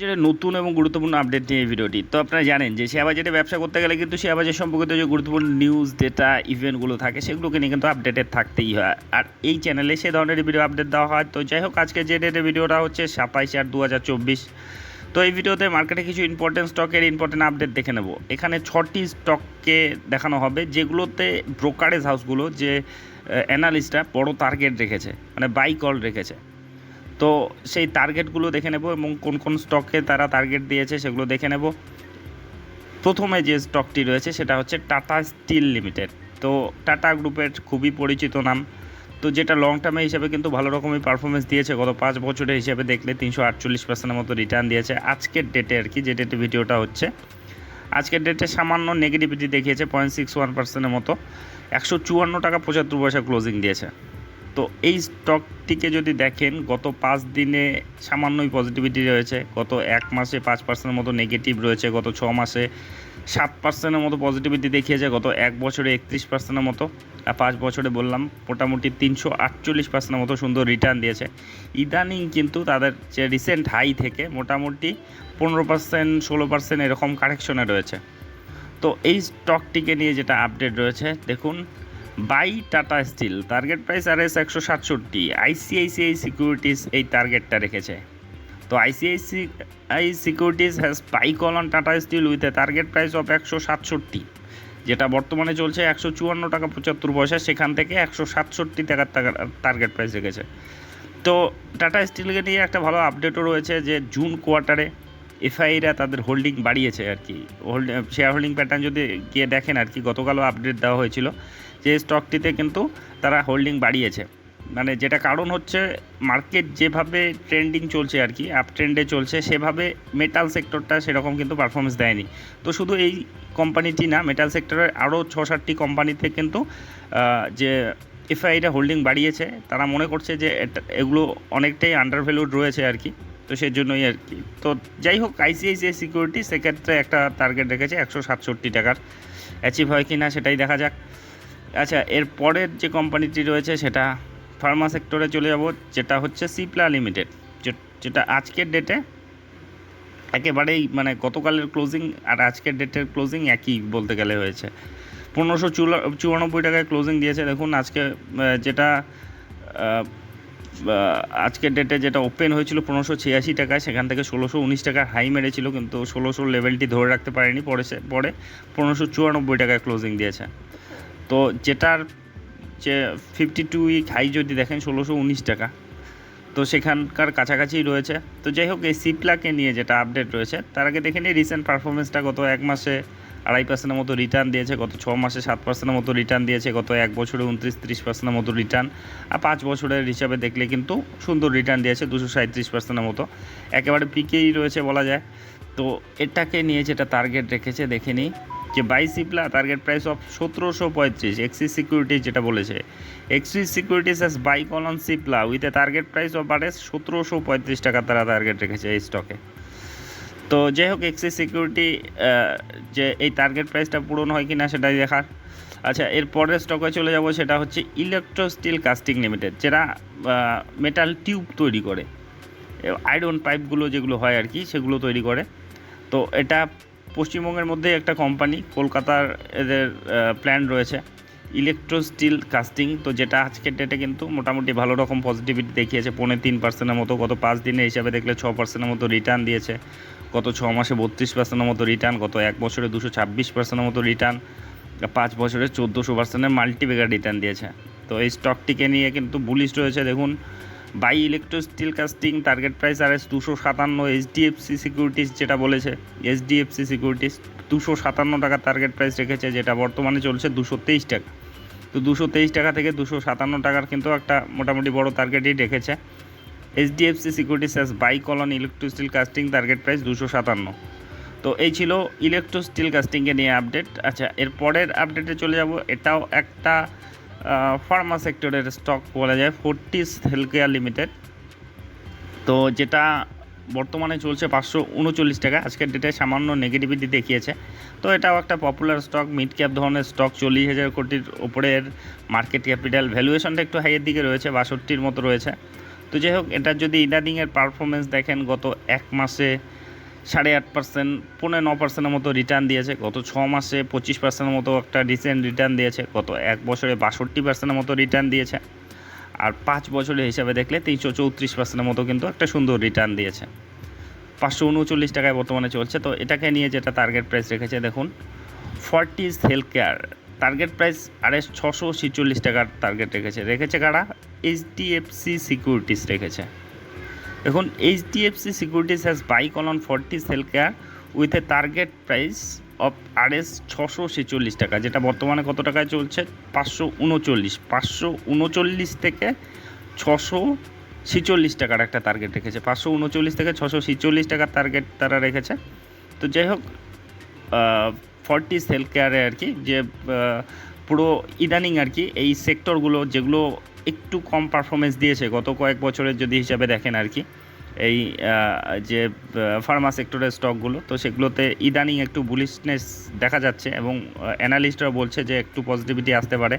যেটা নতুন এবং গুরুত্বপূর্ণ আপডেট নিয়ে এই ভিডিওটি। তো আপনারা জানেন যে শেয়ার বাজারে ব্যবসা করতে গেলে কিন্তু শেয়ার বাজার সম্পর্কিত যে গুরুত্বপূর্ণ নিউজ ডেটা ইভেন্টগুলো থাকে, সেগুলোকে নিয়ে কিন্তু আপডেটেড থাকতেই হয়। আর এই চ্যানেলে সে ধরনের ভিডিও আপডেট দেওয়া হয়। তো যাই হোক আজকে যে ডেটের ভিডিওটা হচ্ছে সাতাইশ আট দু তো এই ভিডিওতে মার্কেটে কিছু ইম্পর্টেন্ট স্টকের ইম্পর্টেন্ট আপডেট দেখে নেব। এখানে ছটি স্টককে দেখানো হবে, যেগুলোতে ব্রোকারেজ হাউসগুলো যে অ্যানালিস্টরা বড় টার্গেট রেখেছে মানে বাই কল রেখেছে। তো সেই টার্গেটগুলো দেখে নেব এবং কোন কোন স্টককে তারা টার্গেট দিয়েছে সেগুলো দেখে নেব। প্রথমে যে স্টকটি রয়েছে সেটা হচ্ছে টাটা স্টিল লিমিটেড তো টাটা গ্রুপের খুবই পরিচিত নাম। তো যেটা লং টার্মে হিসাবে কিন্তু ভালো রকমই পারফরমেন্স দিয়েছে। গত পাঁচ বছরের হিসাবে দেখলে তিনশো আটচল্লিশ পার্সেন্টের মতো রিটার্ন দিয়েছে। আজকের ডেটে আর কি, যে ডেটে ভিডিওটা হচ্ছে। আজকের ডেটে সামান্য নেগেটিভিটি দেখিয়েছে পয়েন্ট সিক্স ওয়ান পার্সেন্টের মতো। একশো চুয়ান্ন টাকা পঁচাত্তর পয়সা ক্লোজিং দিয়েছে। তো এই স্টকটিকে যদি দেখেন, গত পাঁচ দিনে সামান্যই পজিটিভিটি রয়েছে। গত এক মাসে পাঁচ পার্সেন্টের মতো নেগেটিভ রয়েছে, গত ছ মাসে সাত পার্সেন্টের মতো পজিটিভিটি দেখিয়েছে, গত এক বছরে একত্রিশ পার্সেন্টের মতো। আর পাঁচ বছরে বললাম, মোটামুটি তিনশো আটচল্লিশ পার্সেন্টের মতো সুন্দর রিটার্ন দিয়েছে। ইদানিং কিন্তু তাদের যে রিসেন্ট হাই থেকে মোটামুটি পনেরো পার্সেন্ট ষোলো পার্সেন্ট এরকম কারেকশনে রয়েছে। তো এই স্টকটিকে নিয়ে যেটা আপডেট রয়েছে, দেখুন buy Tata steel. Target price R S একশো সাতষট্টি। আইসিআইসিআই সিকিউরিটিস এই টার্গেটটা রেখেছে। তো ICICI securities has buy call on Tata steel with a target price of একশো সাতষট্টি। যেটা বর্তমানে চলছে একশো চুয়ান্ন টাকা পঁচাত্তর পয়সা, সেখান থেকে একশো সাতষট্টি টাকার টার্গেট প্রাইস রেখেছে। তো টাটা স্টিলকে নিয়ে একটা ভালো আপডেটও রয়েছে যে জুন কোয়ার্টারে এফআইরা তাদের হোল্ডিং বাড়িয়েছে আর কি। হোল্ড শেয়ার হোল্ডিং প্যাটার্ন যদি গিয়ে দেখেন আর কি, গতকালও আপডেট দেওয়া হয়েছিল যে স্টকটিতে কিন্তু তারা হোল্ডিং বাড়িয়েছে। মানে যেটা কারণ হচ্ছে মার্কেট যেভাবে ট্রেন্ডিং চলছে আর কি আপ ট্রেন্ডে চলছে, সেভাবে মেটাল সেক্টরটা সেরকম কিন্তু পারফরমেন্স দেয়নি। তো শুধু এই কোম্পানিটি না মেটাল সেক্টরের আরও ছ সাতটি কোম্পানিতে কিন্তু যে এফআইটা হোল্ডিং বাড়িয়েছে, তারা মনে করছে যে এগুলো অনেকটাই আন্ডার ভ্যালুড রয়েছে আর কি। তো সেই জন্যই আর কি। তো যাই হোক আইসিআইসিআই সিকিউরিটি সেক্ষেত্রে একটা টার্গেট রেখেছে, একশো সাতষট্টি টাকার। অ্যাচিভ হয় কি না সেটাই দেখা যাক। আচ্ছা এর পরের যে কোম্পানিটি রয়েছে সেটা ফার্মা সেক্টরে চলে যাব, যেটা হচ্ছে সিপ্লা লিমিটেড যেটা আজকের ডেটে একেবারেই মানে গতকালের ক্লোজিং আর আজকের ডেটের ক্লোজিং একই বলতে গেলে হয়েছে। পনেরোশো চুরানব্বই টাকায় ক্লোজিং দিয়েছে। দেখুন, আজকে যেটা আজকের ডেটে যেটা ওপেন হয়েছিল পনেরোশো ছিয়াশি টাকায়, সেখান থেকে ষোলোশো উনিশ টাকার হাই মেরেছিল, কিন্তু ষোলোশো লেভেলটি ধরে রাখতে পারেনি। পরে সে- পরে পনেরোশো চুরানব্বই টাকায় ক্লোজিং দিয়েছে। তো যেটার যে ফিফটি টু উইক হাই যদি দেখেন, ষোলোশো উনিশ টাকা। তো সেখানকার কাছাকাছি রয়েছে। তো যাই হোক, এই সিপ্লাকে নিয়ে যেটা আপডেট রয়েছে, তার আগে দেখে নিই রিসেন্ট পারফরমেন্সটা গত এক মাসে আড়াই পার্সেন্টের মতো রিটার্ন দিয়েছে, গত ছ মাসে সাত পার্সেন্টের মতো রিটার্ন দিয়েছে, গত এক বছরে উনত্রিশ ত্রিশ পার্সেন্টের মতো রিটার্ন আর পাঁচ বছরের হিসাবে দেখলে কিন্তু সুন্দর রিটার্ন দিয়েছে, দুশো সাঁত্রিশ পার্সেন্টের মতো। একেবারে পিকেই রয়েছে বলা যায়। তো এটাকে নিয়ে যেটা টার্গেট রেখেছে, দেখে নিই। যে buy Cipla target price of সতেরোশো পঁয়ত্রিশ এক্সিস সিকিউরিটিজ যেটা বলেছে। Axis securities has buy call on Cipla with a target price of bars সতেরোশো পঁয়ত্রিশ টাকা তারা টার্গেট রেখেছে এই স্টকে তো যাই হোক এক্সিস সিকিউরিটি যে এই টার্গেট প্রাইসটা পূরণ হয় কি না সেটাই দেখার। আচ্ছা এর পরের স্টকে চলে যাব, সেটা হচ্ছে ইলেকট্রো স্টিল কাস্টিং লিমিটেড যেটা মেটাল টিউব তৈরি করে। আয়রন পাইপগুলো যেগুলো হয় আর কি, সেগুলো তৈরি করে। তো এটা পশ্চিমবঙ্গের মধ্যে একটা কোম্পানি কলকাতার এদের প্ল্যান রয়েছে। ইলেকট্রো স্টিল কাস্টিং তো যেটা আজকের ডেটে কিন্তু মোটামুটি ভালো রকম পজিটিভিটি দেখিয়েছে। পৌনে তিন পার্সেন্টের মতো, গত পাঁচ দিনের হিসাবে দেখলে ছ পার্সেন্টের মতো রিটার্ন দিয়েছে। গত ছ মাসে বত্রিশ পার্সেন্টের মতো রিটার্ন গত এক বছরে দুশো ছাব্বিশ পার্সেন্টের মতো রিটার্ন পাঁচ বছরে চোদ্দোশো পার্সেন্টের মাল্টিবেগার রিটার্ন দিয়েছে। তো এই স্টকটিকে নিয়ে কিন্তু বুলিশ রয়েছে। দেখুন buy electro steel casting target price R S দুশো সাতান্ন এইচডিএফসি সিকিউরিটিস যেটা বলেছে এইচডিএফসি সিকিউরিটিস দুশো সাতান্ন টাকা টার্গেট প্রাইস রেখেছে, যেটা বর্তমানে চলছে দুশো তেইশ টাকা। তো দুশো তেইশ টাকা থেকে দুশো সাতান্ন টাকার কিন্তু একটা মোটামুটি বড় টার্গেটই রেখেছে HDFC securities has buy call on electro steel casting target price দুশো সাতান্ন। তো এই ছিল ইলেকট্রো স্টিল কাস্টিংকে নিয়ে আপডেট আচ্ছা এর পরের আপডেটে চলে যাব। এটাও একটা ফার্মা সেক্টরের স্টক বলা যায় ফোর্টিস হেলথ কেয়ার লিমিটেড তো যেটা বর্তমানে চলছে পাঁচশো উনচল্লিশ টাকা। আজকের ডেটে সামান্য নেগেটিভিটি দেখিয়েছে। তো এটাও একটা পপুলার স্টক মিড ক্যাপ ধরনের স্টক চল্লিশ হাজার কোটির ওপরের মার্কেট ক্যাপিটাল ভ্যালুয়েশনটা একটু হাইয়ের দিকে রয়েছে, বাষট্টির মতো রয়েছে। তো যাই হোক, এটা যদি ইদানিংয়ের পারফরমেন্স দেখেন, গত এক মাসে সাড়ে আট পার্সেন্ট পনেরো ন পার্সেন্টের মতো রিটার্ন দিয়েছে। গত ছ মাসে পঁচিশ পার্সেন্টের মতো একটা রিসেন্ট রিটার্ন দিয়েছে। গত এক বছরে বাষট্টি পার্সেন্টের মতো রিটার্ন দিয়েছে। আর পাঁচ বছরের হিসাবে দেখলে তিনশো চৌত্রিশ পার্সেন্টের মতো কিন্তু একটা সুন্দর রিটার্ন দিয়েছে। পাঁচশো উনচল্লিশ টাকায় বর্তমানে চলছে। তো এটাকে নিয়ে যেটা টার্গেট প্রাইস রেখেছে, দেখুন Fortis health care target price আড়াই ছশো ছিচল্লিশ টাকার টার্গেট রেখেছে। রেখেছে কারা? এইচডিএফসি সিকিউরিটিস রেখেছে। দেখুন HDFC securities has buy call on Fortis health care with a target price of R S ছশো ছেচল্লিশ টাকা, যেটা বর্তমানে কত টাকায় চলছে? পাঁচশো উনচল্লিশ। পাঁচশো উনচল্লিশ থেকে ছশো ছিচল্লিশ টাকার একটা টার্গেট রেখেছে। পাঁচশো উনচল্লিশ থেকে ছশো ছিচল্লিশ টাকার টার্গেট তারা রেখেছে। তো যাই হোক ফর্টিস হেলথ কেয়ারে আর কি, যে পুরো ইদানিং আর কি এই সেক্টরগুলো যেগুলো একটু কম পারফরমেন্স দিয়েছে, গত কয়েক বছরের যদি হিসাবে দেখেন আর কি এই যে ফার্মা সেক্টরের স্টকগুলো তো সেগুলোতে ইদানিং একটু বুলিশনেস দেখা যাচ্ছে এবং অ্যানালিস্টরা বলছে যে একটু পজিটিভিটি আসতে পারে।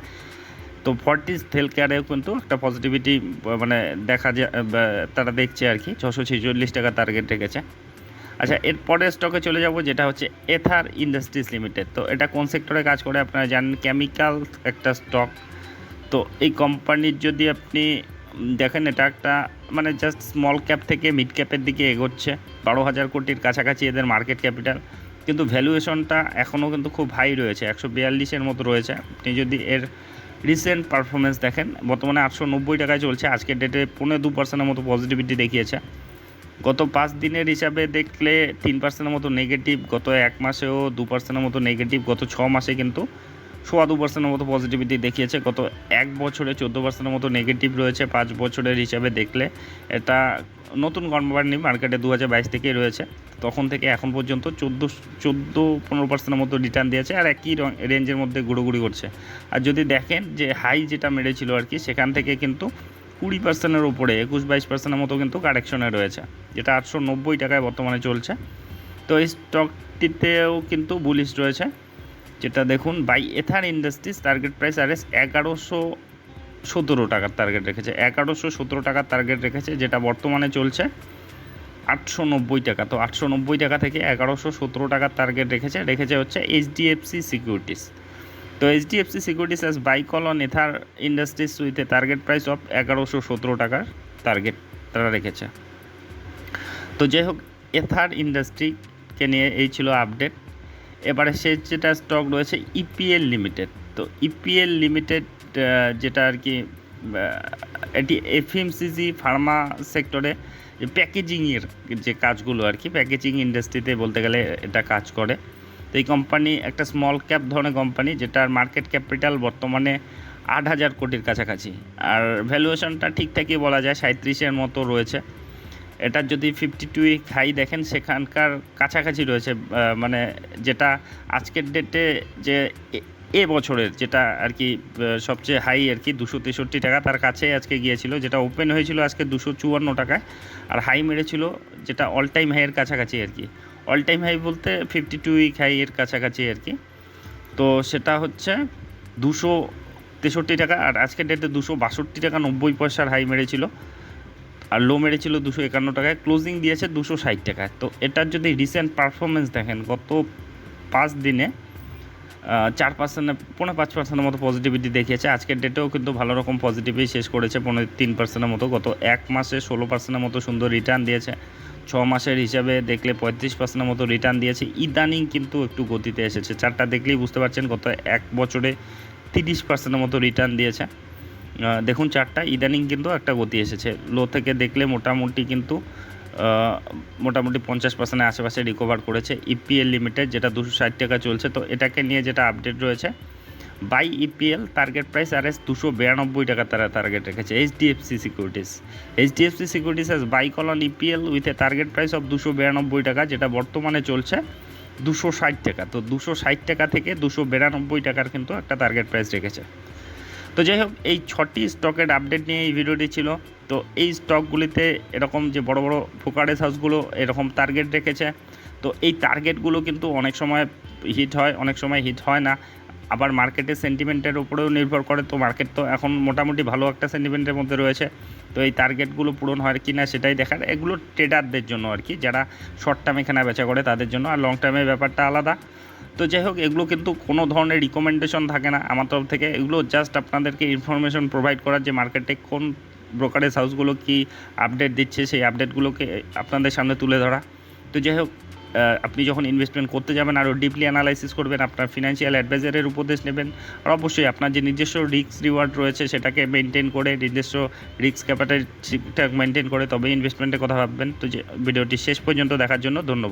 তো ফর্টিস হেলথ কেয়ারেও কিন্তু একটা পজিটিভিটি মানে দেখা যায় তারা দেখছে আর কি, ছশো ছেচল্লিশ টাকা টার্গেট রেখেছে। আচ্ছা এর পরের স্টকে চলে যাব, যেটা হচ্ছে এথার ইন্ডাস্ট্রিজ লিমিটেড তো এটা কোন সেক্টরে কাজ করে, আপনারা জানেন কেমিক্যাল একটা স্টক তো এই কোম্পানির যদি আপনি দেখেন এটা একটা মানে জাস্ট স্মল ক্যাপ থেকে মিড ক্যাপের দিকে এগোচ্ছে। বারো হাজার কোটির কাছাকাছি এদের মার্কেট ক্যাপিটাল কিন্তু ভ্যালুয়েশনটা এখনও কিন্তু খুব হাই রয়েছে, একশো বিয়াল্লিশের মতো রয়েছে। আপনি যদি এর রিসেন্ট পারফরমেন্স দেখেন, বর্তমানে আটশো নব্বই টাকায় চলছে, আজকের ডেটে পনেরো দু পার্সেন্টের মতো পজিটিভিটি দেখিয়েছে। গত পাঁচ দিনের হিসাবে দেখলে তিন পার্সেন্টের মতো নেগেটিভ গত এক মাসেও দু পার্সেন্টের মতো নেগেটিভ গত ছ মাসে কিন্তু সোয়া দু পার্সেন্টের মতো পজিটিভিটি দেখিয়েছে। গত এক বছরে চোদ্দ পার্সেন্টের মতো নেগেটিভ রয়েছে। পাঁচ বছরের হিসাবে দেখলে এটা নতুন কোম্পানি মার্কেটে দু হাজার বাইশ থেকেই রয়েছে। তখন থেকে এখন পর্যন্ত চোদ্দ চোদ্দ পনেরো পার্সেন্টের মতো রিটার্ন দিয়েছে আর একই রেঞ্জের মধ্যে ঘুরোঘুরি করছে। আর যদি দেখেন যে হাই যেটা মেরেছিল আর কি, সেখান থেকে কিন্তু কুড়ি পার্সেন্টের উপরে, একুশ বাইশ পার্সেন্টের মতো কিন্তু কারেকশনে রয়েছে, যেটা আটশো নব্বই টাকায় বর্তমানে চলছে। তো এই স্টকটিতেও কিন্তু বুলিশ রয়েছে। যেটা দেখুন buy Aether industries target price R S এগারোশো সতেরো টাকার টার্গেট রেখেছে। এগারোশো সতেরো টাকার টার্গেট রেখেছে, যেটা বর্তমানে চলছে আটশো নব্বই টাকা। তো আটশো নব্বই টাকা থেকে এগারোশো সতেরো টাকার টার্গেট রেখেছে। রেখেছে হচ্ছে এইচডিএফসি সিকিউরিটিস তো HDFC securities as buy call on Aether industries with target price of এগারোশো সতেরো টাকার টার্গেট তারা রেখেছে। তো যাই হোক এথার ইন্ডাস্ট্রিকে নিয়ে এই ছিল আপডেট এবারে সে যেটা স্টক রয়েছে ইপিএল লিমিটেড তো ইপিএল লিমিটেড যেটা আর কি এটি এফএমসিজি ফার্মা সেক্টরে প্যাকেজিংয়ের যে কাজগুলো আর কি প্যাকেজিং ইন্ডাস্ট্রিতে বলতে গেলে এটা কাজ করে। তো এই কোম্পানি একটা স্মল ক্যাপ ধরনের কোম্পানি যেটার মার্কেট ক্যাপিটাল বর্তমানে আট হাজার কোটির কাছাকাছি। আর ভ্যালুয়েশনটা ঠিকঠাকই বলা যায় সাঁত্রিশের মতো রয়েছে। এটার যদি ফিফটি টু উইক হাই দেখেন, সেখানকার কাছাকাছি রয়েছে মানে যেটা আজকের ডেটে যে এ- বছরের যেটা আর কি সবচেয়ে হাই আর কি, দুশো তেষট্টি টাকা, তার কাছে আজকে গিয়েছিল, যেটা ওপেন হয়েছিল আজকে দুশো চুয়ান্ন টাকায়, আর হাই মেরেছিল যেটা অল টাইম হাইয়ের কাছাকাছি আর কি। অল টাইম হাই বলতে ফিফটি টু উইক হাইয়ের কাছাকাছি আর কি। তো সেটা হচ্ছে দুশো তেষট্টি টাকা, আর আজকের ডেটে দুশো বাষট্টি টাকা নব্বই পয়সার হাই মেরেছিল। আর লো মেরেছিল দুশো একান্ন টাকায় ক্লোজিং দিয়েছে দুশো ষাট টাকায়। তো এটার যদি রিসেন্ট পারফরমেন্স দেখেন, গত পাঁচ দিনে চার পার্সেন্ট পনেরো পাঁচ পার্সেন্টের মতো পজিটিভিটি দেখিয়েছে। আজকের ডেটেও কিন্তু ভালো রকম পজিটিভই শেষ করেছে পনেরো তিন পার্সেন্টের মতো। গত এক মাসে ষোলো পার্সেন্টের মতো সুন্দর রিটার্ন দিয়েছে। ছ মাসের হিসাবে দেখলে পঁয়ত্রিশ পার্সেন্টের মতো রিটার্ন দিয়েছে। ইদানিং কিন্তু একটু গতিতে এসেছে। চারটা দেখলেই বুঝতে পারছেন, গত এক বছরে তিরিশ পার্সেন্টের মতো রিটার্ন দিয়েছে। দেখুন, চারটা ইদানিং কিন্তু একটা গতি এসেছে। লো থেকে দেখলে মোটামুটি কিন্তু মোটামুটি পঞ্চাশ পার্সেন্টের আশেপাশে রিকভার করেছে। ইপিএল লিমিটেড যেটা দুশো ষাট টাকা চলছে, তো এটাকে নিয়ে যেটা আপডেট রয়েছে, buy EPL target price R S দুশো বিরানব্বই টাকা তারা টার্গেট রেখেছে HDFC securities HDFC securities has buy call on EPL with a target price of দুশো বিরানব্বই টাকা, যেটা বর্তমানে চলছে দুশো ষাট টাকা। তো দুশো ষাট টাকা থেকে দুশো বিরানব্বই টাকার কিন্তু একটা টার্গেট প্রাইস রেখেছে। তো যাই হোক, এই ছটি স্টকের আপডেট নিয়ে এই ভিডিওটি ছিল। তো এই স্টকগুলিতে এরকম যে বড় বড় ফোকারেস হাউসগুলো এরকম টার্গেট রেখেছে। তো এই টার্গেটগুলো কিন্তু অনেক সময় হিট হয়, অনেক সময় হিট হয় না। আবার মার্কেটের সেন্টিমেন্টের উপরেও নির্ভর করে। তো মার্কেট তো এখন মোটামুটি ভালো একটা সেন্টিমেন্টের মধ্যে রয়েছে। তো এই টার্গেটগুলো পূরণ হয় কি না সেটাই দেখার। এগুলো ট্রেডারদের জন্য আর কি। যারা শর্ট টার্মে কেনা বেচা করে তাদের জন্য। আর লং টার্মের ব্যাপারটা আলাদা। তো যাই হোক, এগুলো কিন্তু কোনো ধরনের রিকমেন্ডেশন থাকে না আমার তরফ থেকে। এগুলো জাস্ট আপনাদেরকে ইনফরমেশন প্রোভাইড করার যে মার্কেটে কোন ব্রোকারেজ হাউসগুলো কি আপডেট দিচ্ছে, সেই আপডেটগুলোকে আপনাদের সামনে তুলে ধরা। তো যাই হোক আপনি যখন ইনভেস্টমেন্ট করতে যাবেন আরও ডিপলি অ্যানালাইসিস করবেন, আপনার ফিনান্সিয়াল অ্যাডভাইজারের উপদেশ নেবেন, আর অবশ্যই আপনার যে নিজস্ব রিস্ক রিওয়ার্ড রয়েছে, সেটাকে মেনটেন করে, নিজস্ব রিস্ক ক্যাপিটাল ঠিকঠাক মেনটেন করে তবে ইনভেস্টমেন্টের কথা ভাববেন। তো যে ভিডিওটি শেষ পর্যন্ত দেখার জন্য ধন্যবাদ।